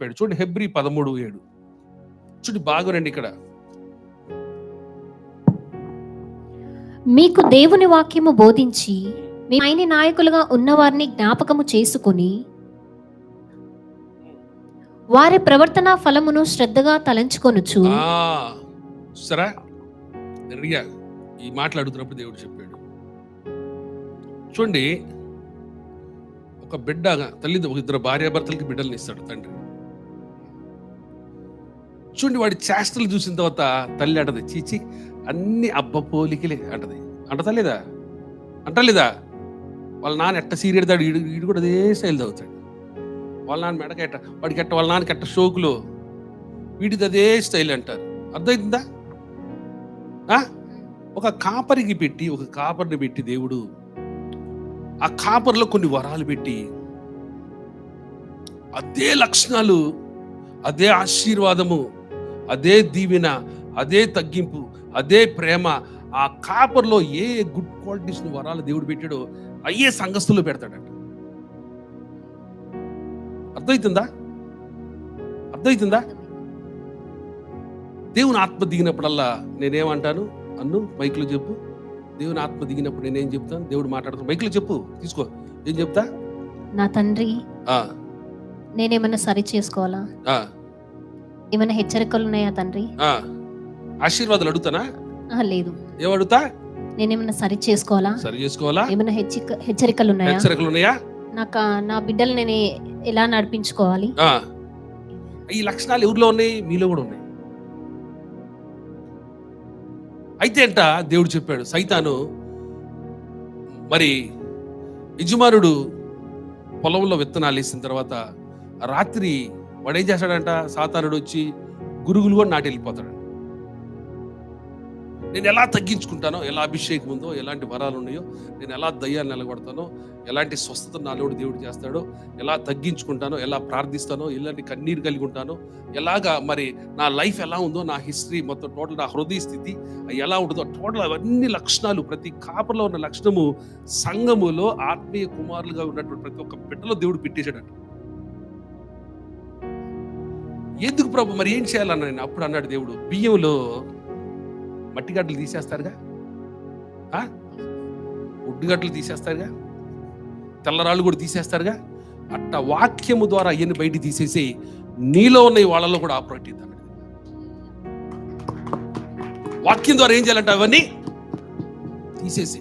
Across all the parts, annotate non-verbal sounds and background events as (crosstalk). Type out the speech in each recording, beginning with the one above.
చెప్పాడు. చూడండి హెబ్రి పదమూడు ఏడు. చూడండి బాగునండి ఇక్కడ. మీకు దేవుని వాక్యము బోధించి మీ ఆయన నాయకులుగా ఉన్నవారిని జ్ఞాపకము చేసుకుని వారి ప్రవర్తన ఫలమును శ్రద్ధగా తలంచుకొనుచు. ఆ, సరా రియా ఈ మాటలు అడుగుతున్నప్పుడు దేవుడు చెప్పాడు. చూడండి ఒక బిడ్డ తల్లి ఒక ఇద్దరు భార్యాభర్తలకి బిడ్డల్ని ఇస్తాడు తండ్రి. చూడండి వాడి చేష్టలు చూసిన తర్వాత తల్లి అంటది చీచి అన్ని అబ్బ పోలికలే అంటది. అంటదా లేదా? అంటలేదా వాళ్ళ నాన్న ఎట్ట సీరియడ్ తాడు ఈడు ఈడు కూడా అదే స్టైల్ తాగుతాడు వాళ్ళ నాన్న మెడకెట్ట వాడికి ఎట్ట వాళ్ళ నాన్నకి ఎట్ట షోకులు వీటిది అదే స్టైల్ అంటారు. అర్థమైందా? ఆ? ఒక కాపరికి పెట్టి ఒక కాపరిని పెట్టి దేవుడు ఆ కాపరిలో కొన్ని వరాలు పెట్టి అదే లక్షణాలు అదే ఆశీర్వాదము అదే దీవెన అదే తగ్గింపు అదే ప్రేమ ఆ కాపర్లో ఏ గుడ్ క్వాలిటీస్ వరాలు దేవుడు పెట్టాడో అయ్యే సంఘస్థుల్లో పెడతాడట. అర్థమవుతుందా అర్థమవుతుందా దేవుని ఆత్మ దిగినప్పుడల్లా నేనేమంటాను? అన్ను మైక్లో చెప్పు. దేవుని ఆత్మ దిగినప్పుడు నేనేం చెప్తాను? దేవుడు మాట్లాడుతాను మైక్లో చెప్పు తీసుకో. ఏం చెప్తా? నా తండ్రి నేనేమన్నా సరి చేసుకోవాలా? ఏమైనా హెచ్చరికలు ఉన్నాయా తండ్రి. ఆశీర్వాదాలు అడుగుతానా? లేదు. ఏమడుగుతా? నేనేమన్నా సరి చేసుకోవాలా? సరి చేసుకోవాలా? ఏమైనా హెచ్చరిక హెచ్చరికలు ఉన్నాయా? హెచ్చరికలు ఉన్నాయా? నాకు నా బిడ్డలు నేను ఎలా నడిపించుకోవాలి. ఈ లక్షణాలు ఎవరిలో ఉన్నాయి? మీలో కూడా ఉన్నాయి. అయితే అంట దేవుడు చెప్పాడు సైతాను మరి యజమానుడు పొలంలో విత్తనాలు వేసిన తర్వాత రాత్రి వాడు ఏం చేస్తాడంట? సాతానుడు వచ్చి గురుగులు కూడా నాటి వెళ్ళిపోతాడు. నేను ఎలా తగ్గించుకుంటానో ఎలా అభిషేకం ఉందో ఎలాంటి వరాలు ఉన్నాయో నేను ఎలా దయ్యాలు నిలబడతానో ఎలాంటి స్వస్థత నాలోడు దేవుడు చేస్తాడో ఎలా తగ్గించుకుంటానో ఎలా ప్రార్థిస్తానో ఎలాంటి కన్నీరు కలిగి ఉంటానో ఎలాగా మరి నా లైఫ్ ఎలా ఉందో నా హిస్టరీ మొత్తం టోటల్ నా హృదయ స్థితి ఎలా ఉంటుందో టోటల్ అవన్నీ లక్షణాలు ప్రతి కాపర్లో ఉన్న లక్షణము సంఘములో ఆత్మీయ కుమారులుగా ఉన్నటువంటి ప్రతి ఒక్క బిడ్డలో దేవుడు పెట్టేశాడంట. ఎందుకు ప్రభు మరి ఏం చేయాలన్న నేను? అప్పుడు అన్నాడు దేవుడు బియ్యంలో మట్టిగడ్డలు తీసేస్తారుగా? ఆ? తీసేస్తారుగా? తెల్లరాళ్ళు కూడా తీసేస్తారుగా? అట్ట వాక్యము ద్వారా అవన్నీ బయటికి తీసేసి నీలో ఉన్న వాళ్ళలో కూడా ఆపరేట్ చేద్దాం. వాక్యం ద్వారా ఏం చేయాలంటే అవన్నీ తీసేసి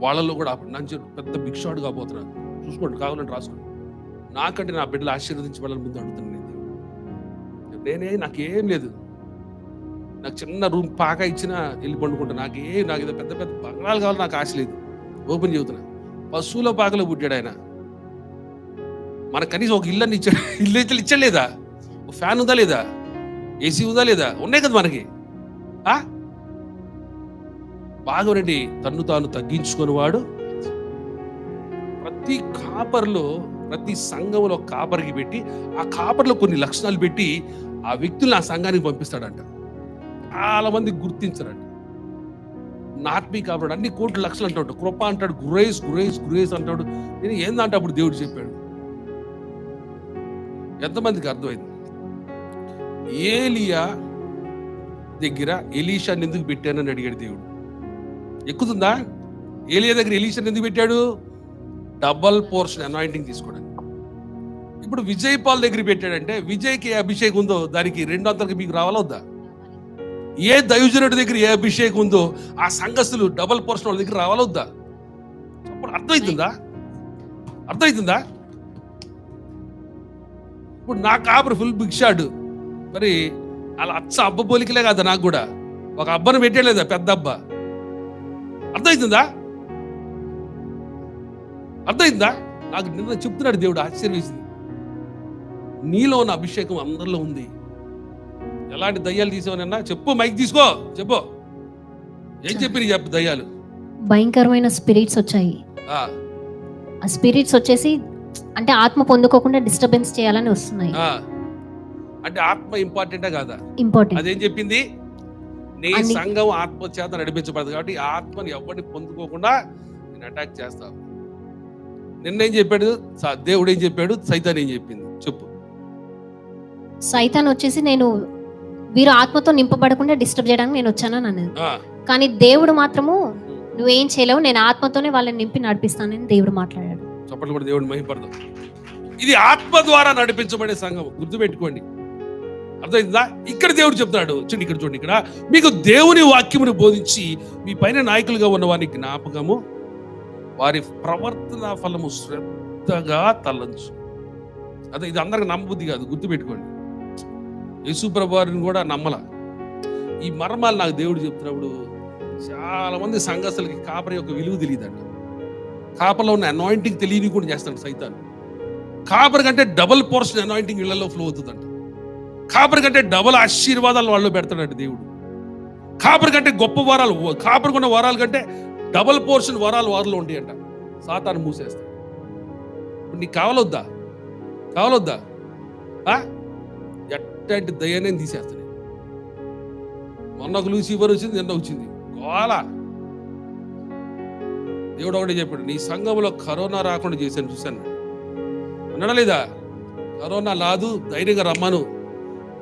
వాళ్ళలో కూడా ఆపరేట్. నన్ను పెద్ద బిగ్ షాట్ కాబోతున్నాను చూసుకోండి కావాలంటే రాసుకోండి. నాకంటే నా బిడ్డలు ఆశీర్వదించబడాలని ముందు అడుగుతున్నాను నేనే నాకేం లేదు. నాకు చిన్న రూమ్ పాక ఇచ్చినా వెళ్ళి పండుకుంటా. నాకేం నాకు ఏదో పెద్ద పెద్ద బంగాళాలు కావాలి నాకు ఆశ లేదు. ఓపెన్ చెబుతున్నా. పశువుల పాకలో పుట్టాడు ఆయన. మనకు కనీసం ఒక ఇల్లు ఇచ్చాడు. (laughs) ఇల్లు అయితే ఇచ్చలేదా? ఒక ఫ్యాన్ ఉందా లేదా? ఏసీ ఉందా లేదా? ఉన్నాయి కదా మనకి. ఆ? బాగోనండి తన్ను తాను తగ్గించుకుని వాడు. ప్రతి కాపర్లో ప్రతి సంఘంలో కాపరికి పెట్టి ఆ కాపర్లో కొన్ని లక్షణాలు పెట్టి ఆ వ్యక్తులు నా సంఘానికి పంపిస్తాడంట. చాలా మంది గుర్తించరంట. నాట్మీ కాబట్టి అన్ని కోట్లు లక్షలు అంటాడు కృప అంటాడు గురేస్ గురేస్ గురేస్ అంటాడు. నేను ఏందంటే అప్పుడు దేవుడు చెప్పాడు. ఎంతమందికి అర్థమైంది? ఏలియా దగ్గర ఎలీషాని ఎందుకు పెట్టానని అడిగాడు దేవుడు. ఎక్కుతుందా? ఏలియా దగ్గర ఎలీషాని ఎందుకు పెట్టాడు? డబల్ పోర్షన్ అనాయింటింగ్ తీసుకోవడానికి. ఇప్పుడు విజయ్ పాల్ దగ్గర పెట్టాడంటే విజయ్కి ఏ అభిషేకం ఉందో దానికి రెండు వందలకి మీకు రావాలొద్దా? ఏ దైవజనుడి దగ్గర ఏ అభిషేకం ఉందో ఆ సంఘస్థులు డబల్ పోర్షన్ వాళ్ళ దగ్గర రావాలొద్దా? అప్పుడు అర్థమవుతుందా అర్థమవుతుందా ఇప్పుడు నా కాపురు ఫుల్ బిగ్ మరి అలా అచ్చ అబ్బ పోలికలే కదా నాకు కూడా. ఒక అబ్బను పెట్టలేదా పెద్ద అబ్బ? అర్థమవుతుందా అర్థమైందా నాకు నిన్న చెప్తున్నాడు దేవుడు ఆశ్చర్యవేసింది నీలో ఉన్న అభిషేకం అందరిలో ఉంది. ఎలాంటి దయ్యాలు తీసావనన్నా చెప్పు మైక్ తీసుకో చెప్పు. ఏం చెప్పి. చెప్పు దయ్యాలు? భయంకరమైన స్పిరిట్స్ వచ్చాయి. ఆ, స్పిరిట్స్ వచ్చేసి అంటే ఆత్మ పొందుకోకుండా డిస్టర్బెన్స్ చేయాలని వస్తున్నాయి. అంటే ఆత్మ ఇంపార్టెంటా కాదా? ఇంపార్టెంట్. అదేం చెప్పింది? నీ సంఘం ఆత్మ చేత నడిపించబడదు కాబట్టి ఆత్మని ఎవరిని పొందుకోకుండా నేను అటాక్ చేస్తావు నిన్నేం చెప్పాడు? స- దేవుడు ఏం చెప్పాడు? సైతాన్ ఏం చెప్పింది? చెప్పు. సైతాన్ వచ్చేసి నేను వీరు ఆత్మతో నింపబడకుండా డిస్టర్బ్ చేయడానికి నేను వచ్చానని అన్నది. కానీ దేవుడు మాత్రము నువ్వేం చేయలేవు నేను ఆత్మతోనే వాళ్ళని నింపి నడిపిస్తానని దేవుడు మాట్లాడాడు. చప్పట్లు కూడా దేవుడు మహిపడదాం. ఇది ఆత్మ ద్వారా నడిపించబడే సంఘం. గుర్తుపెట్టుకోండి. అర్థమైందా? ఇక్కడ దేవుడు చెప్తాడు చూడండి ఇక్కడ చూడండి ఇక్కడ. మీకు దేవుని వాక్యమును బోధించి మీ పైన నాయకులుగా ఉన్న వారి జ్ఞాపకము వారి ప్రవర్తన ఫలము శ్రద్ధగా తలంచు. అదే ఇది అందరికి నమ్మబుద్ధి కాదు. గుర్తుపెట్టుకోండి. యేసుప్రభు వారిని కూడా నమ్మల. ఈ మర్మాలు నాకు దేవుడు చెప్తున్నప్పుడు చాలామంది సంఘస్థలకి కాపరి యొక్క విలువ తెలియదండి కాపర్లో ఉన్న అనాయింటింగ్ తెలియని కూడా చేస్తాడు సైతాన్. కాపరి కంటే డబుల్ పోర్షన్ అనాయింటింగ్ ఇళ్ళలో ఫ్లో అవుతుందంట. కాపరి కంటే డబుల్ ఆశీర్వాదాలు వాళ్ళు పెడతాడంట దేవుడు. కాపరి కంటే గొప్ప వరాలు కాపర్ కొన్న వరాల కంటే డబుల్ పోర్షన్ వరాలు వారిలో ఉంటాయంట. సాతాను మూసేస్తాడు. నీకు కావాలొద్దా? కావాలొద్దా? ఆ? దయనే తీసేస్తాను మొన్న ఒక లూసిఫర్ వచ్చింది నిన్న వచ్చింది. గోళ దేవుడు ఒకటి చెప్పాడు నీ సంఘంలో కరోనా రాకుండా చేశాను చూశాను అన్నాడా లేదా? కరోనా లాదు ధైర్యంగా రమ్మను.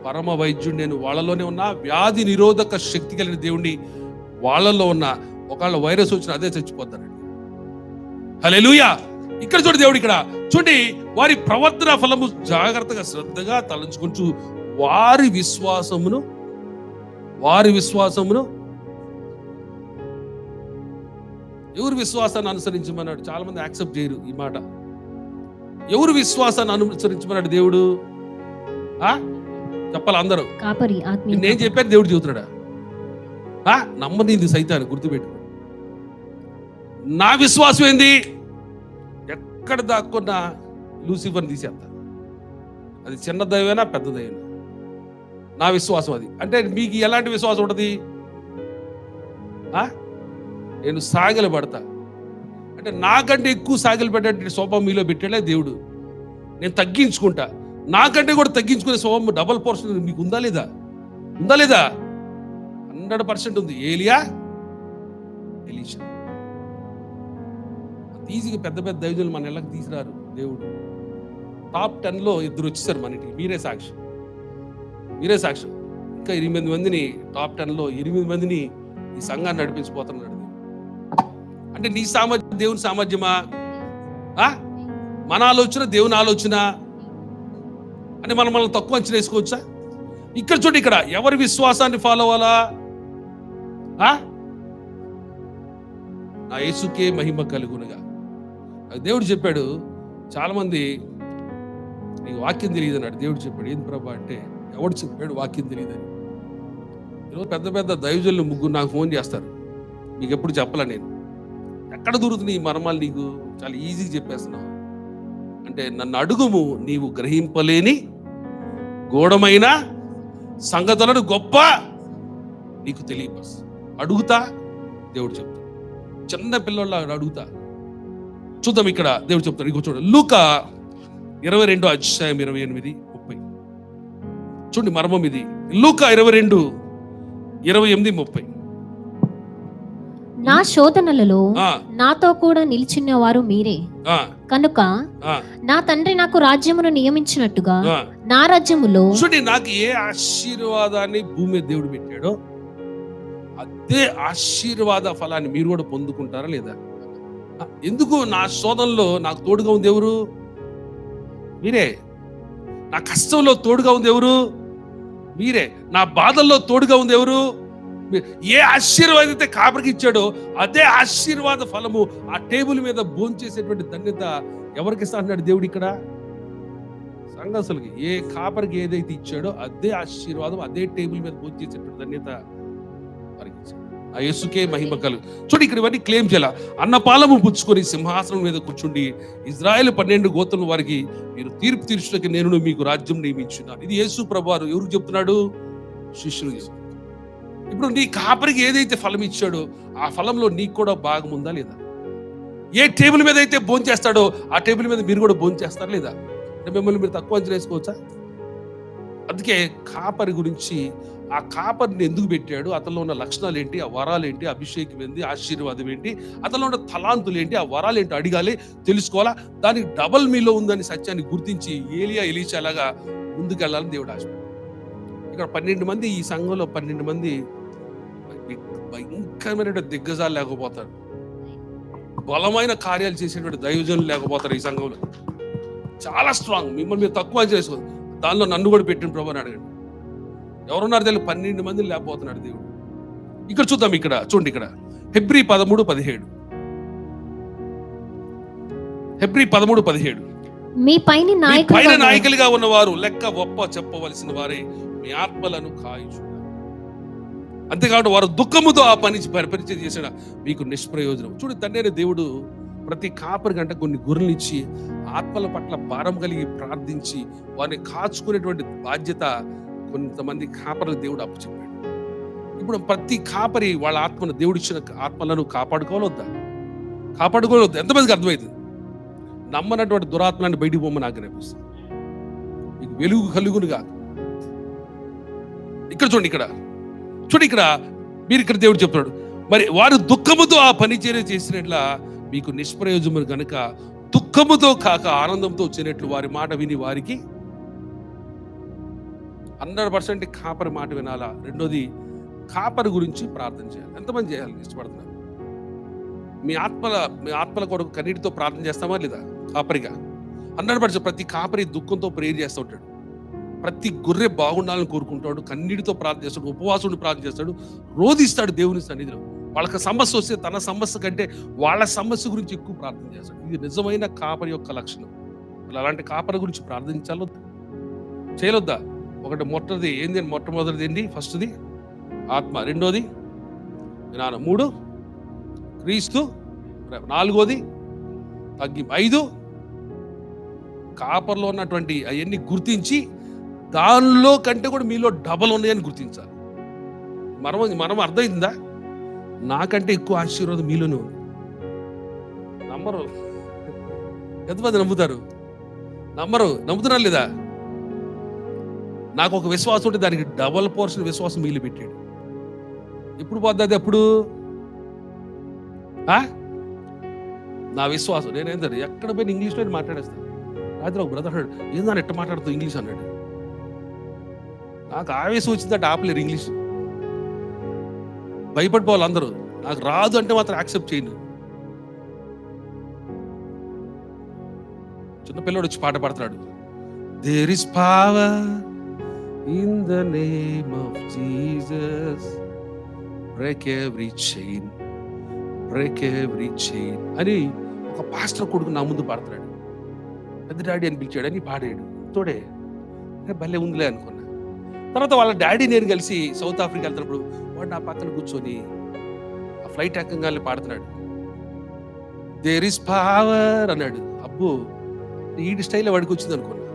పరమ వైద్యుడు నేను వాళ్ళలోనే ఉన్న వ్యాధి నిరోధక శక్తి కలిగిన దేవుణ్ణి వాళ్ళల్లో ఉన్న ఒకవేళ వైరస్ వచ్చిన అదే చచ్చిపోతానండి. హల్లెలూయా! ఇక్కడ చూడు దేవుడు ఇక్కడ. చూడండి వారి ప్రవర్తన ఫలము జాగ్రత్తగా శ్రద్ధగా తలంచుకుంటూ వారి విశ్వాసమును వారి విశ్వాసమును ఎవరు విశ్వాసాన్ని అనుసరించమన్నాడు? చాలా మంది యాక్సెప్ట్ చేయరు ఈ మాట. ఎవరు విశ్వాసాన్ని అనుసరించమన్నాడు దేవుడు? ఆ? చెప్పాలి అందరూ. నేను చెప్పాను దేవుడు చెబుతున్నాడా? ఆ? నమ్మనింది సైతాన్ని గుర్తుపెట్టు నా విశ్వాసం ఏంది? ఎక్కడ దాక్కున్న లూసిఫర్ని తీసేస్తా. అది చిన్న దైవైనా పెద్ద దైవైనా నా విశ్వాసం అది. అంటే మీకు ఎలాంటి విశ్వాసం ఉంటుంది? నేను సాగిలు పడతా. అంటే నాకంటే ఎక్కువ సాగిలు పెట్టే స్వభావం మీలో పెట్టాడే దేవుడు. నేను తగ్గించుకుంటా. నాకంటే కూడా తగ్గించుకునే స్వభావం డబల్ పోర్షన్ మీకు ఉందా లేదా? ఉందా లేదా? హండ్రెడ్ పర్సెంట్ ఉంది. ఏలియా? ఎలీషా. ఈజీగా పెద్ద పెద్ద దైవజులు మన ఇళ్ళకి తీసుకురారు దేవుడు. టాప్ టెన్లో ఇద్దరు వచ్చేసారు మన ఇంటికి. మీరే సాక్షి. మీరే సాక్ష్యం. ఇంకా ఎనిమిది మందిని టాప్ టెన్లో ఎనిమిది మందిని ఈ సంఘాన్ని నడిపించిపోతున్నాడు అంటే నీ సామర్థ్యం దేవుని సామర్థ్యమా? ఆ? మన ఆలోచన దేవుని ఆలోచన. అంటే మనం మనం తక్కువ అంచనా వేసుకోవచ్చా? ఇక్కడ చూడండి ఇక్కడ ఎవరి విశ్వాసాన్ని ఫాలో అవ్వాలా? ఆ? నా యేసుకే మహిమ కలుగునుగా. దేవుడు చెప్పాడు చాలామంది నీకు వాక్యం తెలియదు అన్నాడు దేవుడు చెప్పాడు ఏంది ప్రభా అంటే ఎవడు చెప్పాడు వాక్యం తెలియదని. ఈరోజు పెద్ద పెద్ద దైవజులు ముగ్గురు నాకు ఫోన్ చేస్తారు. మీకు ఎప్పుడు చెప్పలే నేను. ఎక్కడ దొరుకుతుంది ఈ మర్మాలు నీకు? చాలా ఈజీగా చెప్పేస్తున్నావు. అంటే నన్ను అడుగుము నీవు గ్రహింపలేని గూఢమైన సంగతులను గొప్ప నీకు తెలియపస్ అడుగుతా దేవుడు చెప్తా చిన్న పిల్లల అడుగుతా. చూద్దాం ఇక్కడ దేవుడు చెప్తాడు. ఇంకో చూడ లూక ఇరవై రెండో అధ్యాయం ఇరవై ఎనిమిది. చూడండి మర్మం ఇది. లూక ఇరవై రెండు ఇరవై ఎనిమిది ముప్పై. నా శోధనలలో నాతో కూడా నిలిచిన వారు మీరే కనుక నా తండ్రి నాకు రాజ్యమును నియమించినట్టుగా. నా రాజ్యములో చూడండి నాకు ఏ ఆశీర్వాదాన్ని భూమి దేవుడు పెట్టాడో అదే ఆశీర్వాద ఫలాన్ని మీరు కూడా పొందుకుంటారా లేదా? ఎందుకు నా శోధనలో నాకు తోడుగా ఉంది ఎవరు? మీరే. నా కష్టంలో తోడుగా ఉంది ఎవరు? మీరే నా బాధల్లో తోడుగా ఉంది ఎవరు? ఏ ఆశీర్వాదం అయితే కాపరికి ఇచ్చాడో అదే ఆశీర్వాద ఫలము ఆ టేబుల్ మీద భోంచేసేటువంటి ధన్యత ఎవరికి ఇస్తా అన్నాడు దేవుడు ఇక్కడ? సంఘస్థులకి. ఏ కాపరికి ఏదైతే ఇచ్చాడో అదే ఆశీర్వాదం అదే టేబుల్ మీద పూజ చేసేటువంటి ధన్యత ఆ యేసుకే మహిమ కలు చూడు ఇక్కడ ఇవన్నీ క్లెయిమ్ చేయాల? అన్నపాలము పుచ్చుకొని సింహాసనం మీద కూర్చుండి ఇజ్రాయెల్ పన్నెండు గోతుల వారికి మీరు తీర్పు తీర్చుటకి నేను మీకు రాజ్యం నియమించున్నాను. ఇది యేసు ప్రభువారు ఎవరు చెప్తున్నాడు? శిష్యులు ఇప్పుడు నీ కాపరికి ఏదైతే ఫలం ఇచ్చాడో ఆ ఫలంలో నీకు కూడా భాగం ఉందా లేదా? ఏ టేబుల్ మీద అయితే భోజనం చేస్తాడో ఆ టేబుల్ మీద మీరు కూడా భోజనం చేస్తారా లేదా? అంటే మిమ్మల్ని మీరు తక్కువ అంచనా వేసుకోవచ్చా? అందుకే కాపరి గురించి ఆ కాపర్ని ఎందుకు పెట్టాడు? అతనిలో ఉన్న లక్షణాలు ఏంటి ఆ వరాలు ఏంటి అభిషేకం ఏంటి ఆశీర్వాదం ఏంటి? అతనిలో ఉన్న తలాంతులు ఏంటి ఆ వరాలు ఏంటి అడిగాలి తెలుసుకోవాలా? దానికి డబల్ మీలో ఉందని సత్యాన్ని గుర్తించి ఏలియా ఎలీచాలాగా ముందుకెళ్ళాలని దేవుడు ఆశ ఇక్కడ పన్నెండు మంది ఈ సంఘంలో పన్నెండు మంది భయంకరమైన దిగ్గజాలు లేకపోతారు. బలమైన కార్యాలు చేసేటువంటి దైవజనులు లేకపోతారు ఈ సంఘంలో. చాలా స్ట్రాంగ్. మిమ్మల్ని మీరు తక్కువ చేసుకోదు దానిలో నన్ను కూడా పెట్టిన ప్రభు అని అడగండి. ఎవరున్నారు తెలియదు పన్నెండు మంది లేకపోతున్నాడు దేవుడు. ఇక్కడ చూద్దాం ఇక్కడ చూడండి ఇక్కడ. హెబ్రి పదమూడు పదిహేడు. హెబ్రి పదమూడు పదిహేడు. మీ పైన పైన నాయకులుగా ఉన్నవారు లెక్క ఒప్ప చెప్పవలసిన వారే మీ ఆత్మలను కాయుచున్నారు అంతేకాదు వారు దుఃఖముతో ఆ పని పరిపరిచయం చేసిన మీకు నిష్ప్రయోజనం. చూడు తండ్రి దేవుడు ప్రతి కాపరి గంట కొన్ని గొర్రెలు ఇచ్చి ఆత్మల పట్ల భారం కలిగి ప్రార్థించి వారిని కాచుకునేటువంటి బాధ్యత కొంతమంది కాపరులు దేవుడు అప్పచెప్పాడు ఇప్పుడు ప్రతి కాపరి వాళ్ళ ఆత్మను దేవుడు ఇచ్చిన ఆత్మలను కాపాడుకోవాలొద్దా? కాపాడుకోవద్దు ఎంతమందికి అర్థమైంది నమ్మనటువంటి దురాత్మని బయటికి పోమని నాకు అనిపిస్తుంది వెలుగు కలుగును కాదు ఇక్కడ చూడండి ఇక్కడ. చూడండి ఇక్కడ మీరు ఇక్కడ దేవుడు చెప్తున్నాడు. మరి వారు దుఃఖముతో ఆ పని చేరే చేసినట్ల మీకు నిష్ప్రయోజనం కనుక దుఃఖముతో కాక ఆనందంతో వచ్చినట్లు వారి మాట విని వారికి హండ్రెడ్ పర్సెంట్ కాపరి మాట వినాలా? రెండోది కాపరి గురించి ప్రార్థన చేయాలి. ఎంతమంది చేయాలి? ఇష్టపడుతున్నారు? మీ ఆత్మల మీ ఆత్మల కొరకు కన్నీటితో ప్రార్థన చేస్తామా లేదా? కాపరిగా. హండ్రెడ్ పర్సెంట్ ప్రతి కాపరి దుఃఖంతో ప్రేర్ చేస్తూ ఉంటాడు. ప్రతి గొర్రె బాగుండాలని కోరుకుంటాడు. కన్నీటితో ప్రార్థన చేస్తాడు ఉపవాసం ప్రార్థన చేస్తాడు. రోధిస్తాడు దేవుని సన్నిధిలో. వాళ్ళకి సమస్య వస్తే తన సమస్య కంటే వాళ్ళ సమస్య గురించి ఎక్కువ ప్రార్థన చేస్తాడు. ఇది నిజమైన కాపరి యొక్క లక్షణం. అలాంటి కాపరి గురించి ప్రార్థించాలో చేయలొద్దా? ఒకటి మొట్టది ఏంది? మొట్టమొదటిది ఏంటి ఫస్ట్ది ఆత్మ. రెండోది జ్ఞానం. మూడు క్రీస్తు. నాలుగోది తగ్గింపు. ఐదు కాపర్లో ఉన్నటువంటి అవన్నీ గుర్తించి దానిలో కంటే కూడా మీలో డబల్ ఉన్నాయని గుర్తించాలి. మనం మనం అర్థమైందా? నాకంటే ఎక్కువ ఆశీర్వాదం మీలోనే ఉంది. నమ్మరు. ఎంతమంది నమ్ముతారు? నమ్మరు. నమ్ముతున్నారు లేదా? నాకు ఒక విశ్వాసం ఉంటే దానికి డబల్ పోర్షన్ విశ్వాసం మిగిలి పెట్టాడు. ఎప్పుడు పోద్ది అది ఎప్పుడు? ఆ? నా విశ్వాసం. నేనేంటే ఎక్కడ పోయిన ఇంగ్లీష్లో మాట్లాడేస్తాను. రాత్రి ఒక బ్రదర్ అన్నాడు ఏందని ఎట్ట మాట్లాడుతూ ఇంగ్లీష్? అన్నాడు. నాకు ఆవేశం వచ్చిందంటే ఆపలేరు ఇంగ్లీష్. భయపడిపోవాలి అందరూ. నాకు రాదు అంటే మాత్రం యాక్సెప్ట్ చేయను. చిన్న పిల్లడు వచ్చి పాట పాడుతున్నాడు. There is power in the name of Jesus, break every chain break every chain అని ఒక పాస్టర్ కొడుకు నా ముందు పాడుతున్నాడు. పెద్ద డాడీ అని పిలిచాడు అని పాడాడు. తోడే భలే ఉందిలే అనుకున్నా. తర్వాత వాళ్ళ డాడీ నేను కలిసి సౌత్ ఆఫ్రికా వెళ్తున్నప్పుడు వాడు నా పక్కన కూర్చొని ఆ ఫ్లైట్ ఎక్కంగానే పాడుతున్నాడు. దేర్ ఇస్ పవర్ అన్నాడు. అబ్బో ఈ స్టైల్లో వాడికి వచ్చింది అనుకున్నా.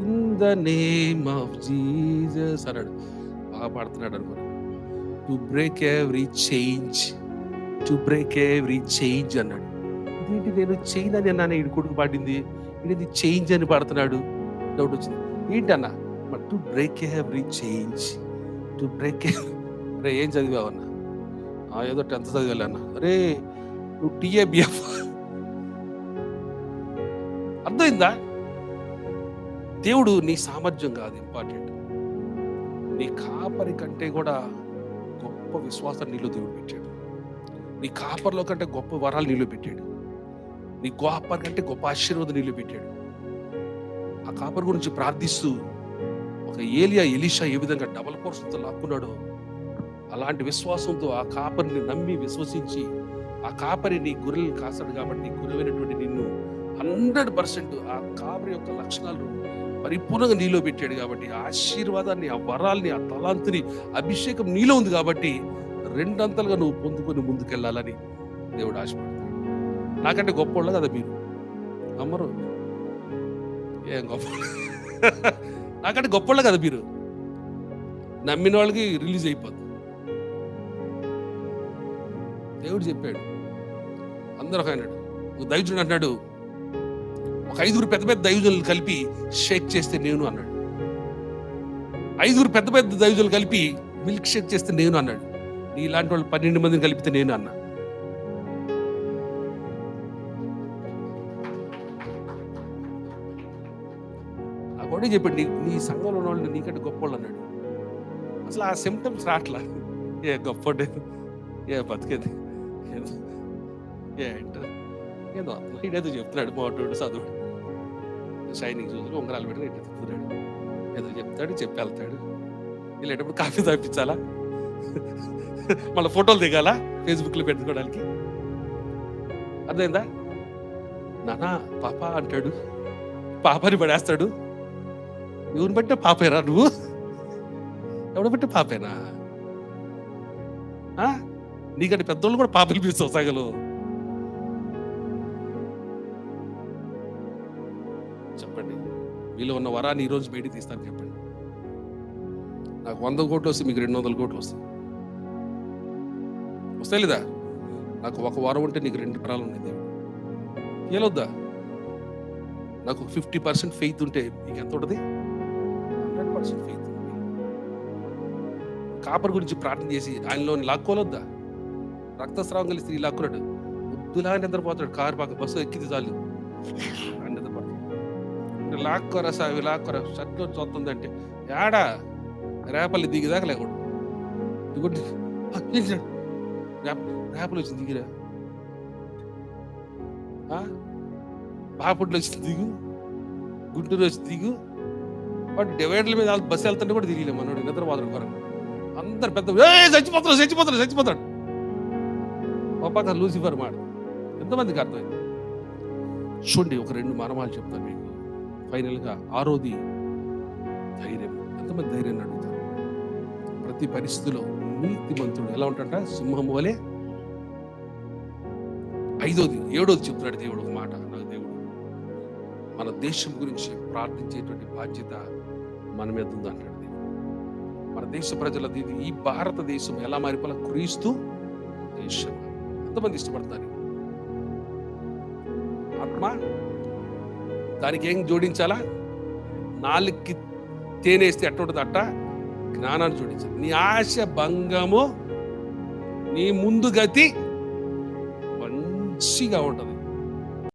In the name of Jesus అన్నాడు. బాగా పాడుతున్నాడు అనమాట to break every change to break every change అన్నాడు. ఇదేంటి నేను చేంజ్ అని అన్నాను ఈ కొడుకు పాడింది? ఇది చేంజ్ అని పాడుతున్నాడు? డౌట్ వచ్చింది. ఏంటి అన్న to break every change to break అరే ఏం చదివావన్నా? "ఆ, ఏదో టెన్త్ చదివాలి అరే నువ్వు టీఏబిఎఫ్ అర్థమైందా? దేవుడు నీ సామర్థ్యం కాదు ఇంపార్టెంట్ నీ కాపరి కంటే కూడా గొప్ప విశ్వాసం నీళ్ళు దేవుడు పెట్టాడు. నీ కాపరిలో కంటే గొప్ప వరాలు నీళ్ళు పెట్టాడు. నీ కాపరి కంటే గొప్ప ఆశీర్వాదం నీళ్ళు పెట్టాడు. ఆ కాపరి గురించి ప్రార్థిస్తూ ఒక ఏలియా ఎలీషా ఏ విధంగా డబల్ పోర్షన్తో లాక్కున్నాడో అలాంటి విశ్వాసంతో ఆ కాపరిని నమ్మి విశ్వసించి ఆ కాపరి నీ గొర్రెలు కాస్తాడు కాబట్టి నీ గురువైనటువంటి నిన్ను హండ్రెడ్ పర్సెంట్ ఆ కాబరి యొక్క లక్షణాలు పరిపూర్ణంగా నీలో పెట్టాడు కాబట్టి ఆ ఆశీర్వాదాన్ని ఆ వరాల్ని ఆ తలాంతిని అభిషేకం నీలో ఉంది కాబట్టి రెండంతలుగా నువ్వు పొందుకొని ముందుకెళ్ళాలని దేవుడు ఆశపడతాడు. నాకంటే గొప్ప కదా మీరు. నమ్మరు. ఏం గొప్ప? (laughs) నాకంటే గొప్ప కదా మీరు. నమ్మిన వాళ్ళకి రిలీజ్ అయిపోద్ది. దేవుడు చెప్పాడు. అందరూ ఒక అన్నాడు. ఒక దైవజుడు అన్నాడు ఒక ఐదుగురు పెద్ద పెద్ద దైవజనులు కలిపి షేక్ చేస్తే నేను అన్నాడు. ఐదుగురు పెద్ద పెద్ద దైవజులు కలిపి మిల్క్ షేక్ చేస్తే నేను అన్నాడు. నీ ఇలాంటి వాళ్ళు పన్నెండు మందిని కలిపితే నేను అన్నా. ఆ కూడా చెప్పండి నీ- సంఘంలో ఉన్న వాళ్ళు నీకంటే గొప్ప వాళ్ళు అన్నాడు. అసలు ఆ సిమ్టమ్స్ రాట్లా? ఏ గొప్ప ఏ బతికేది? ఏ ఏంటో? ఏదో ఇదేదో చెప్తున్నాడు మోటోడు చదువు షైనింగ్ చూసుకుని ఉంగరాలు పెట్టి ఇట్లా తిప్పుతున్నాడు ఎదురు చెప్తాడు చెప్పి వెళ్తాడు. వెళ్ళేటప్పుడు కాఫీ తాపించాలా మళ్ళీ ఫోటోలు దిగాలా? ఫేస్బుక్లో పెట్టుకోవడానికి? అర్థమైందా? నానా పాప అంటాడు. పాపని పడేస్తాడు. ఎవరిని బట్టే పాపేరా నువ్వు? ఎవడు బట్టే పాపేనా? ఆ? నీకంటే పెద్దోళ్ళు కూడా పాపలు పిలుస్తావు సగలు. మీలో ఉన్న వరాన్ని ఈరోజు బయట తీస్తారు తీస్తాను చెప్పండి. నాకు వంద కోట్లు వస్తే మీకు రెండు వందల కోట్లు వస్తాయి. వస్తాయి లేదా? నాకు ఒక వారం ఉంటే నీకు రెండు వరాలు ఉన్నాయి దేవుడు. ఏలొద్దా? నాకు ఫిఫ్టీ పర్సెంట్ ఫెయిత్ ఉంటే నీకు ఎంత ఉంటుంది? హండ్రెడ్ పర్సెంట్ ఫెయిత్ కాపర్ గురించి ప్రార్థన చేసి ఆయనలోని లాక్కోలొద్దా? రక్తస్రావం కలిసి స్త్రీ లాక్కున్నాడు. వద్దులా నిద్రపోతాడు. కారు పాక బస్సు ఎక్కింది చాలు. లాక్కోరా సావి లాక్కోరా. షర్ట్ చూస్తుంది అంటే ఏడా? రేపల్లి దిగిదాకా లేకూడదు. దిగుండి రేపలు వచ్చి దిగిరా. ఆ? వచ్చి దిగు. గుంటూరు వచ్చి దిగు. వాడు డివైడర్ల మీద బస్సు వెళ్తుంటే కూడా దిగలే మనోడు నిద్రపోతాడు కొరకు అందరు పెద్ద చచ్చిపోతాడు చచ్చిపోతాడు చచ్చిపోతాడు ఒక లూసిఫర్ మాట ఎంతమందికి అర్థమైంది? చూడండి ఒక రెండు మర్మాలు చెప్తాను మీకు. ఫైనల్గా ఆరోది ధైర్యం. ఎంతమంది ధైర్యాన్ని అడుగుతారు? ప్రతి పరిస్థితిలో నీతిమంతుడు ఎలా ఉంటాడ సింహం వలె ఐదోది ఏడోది చెప్తున్నాడు దేవుడు ఒక మాట. నాకు దేవుడు మన దేశం గురించి ప్రార్థించేటువంటి బాధ్యత మన మీద ఉంది అంటాడు దేవుడు. మన దేశ ప్రజలది ఈ భారతదేశం ఎలా మారిపోలా? క్రీస్తు దేశం. ఎంతమంది ఇష్టపడతారు? ఆత్మ దానికి ఏం జోడించాలా? నాలుగుకి తేనేస్తే ఎట్టుంటుంది అట్ట జ్ఞానాన్ని జోడించాలి. నీ ఆశ భంగము నీ ముందు గతి మంచిగా ఉంటుంది.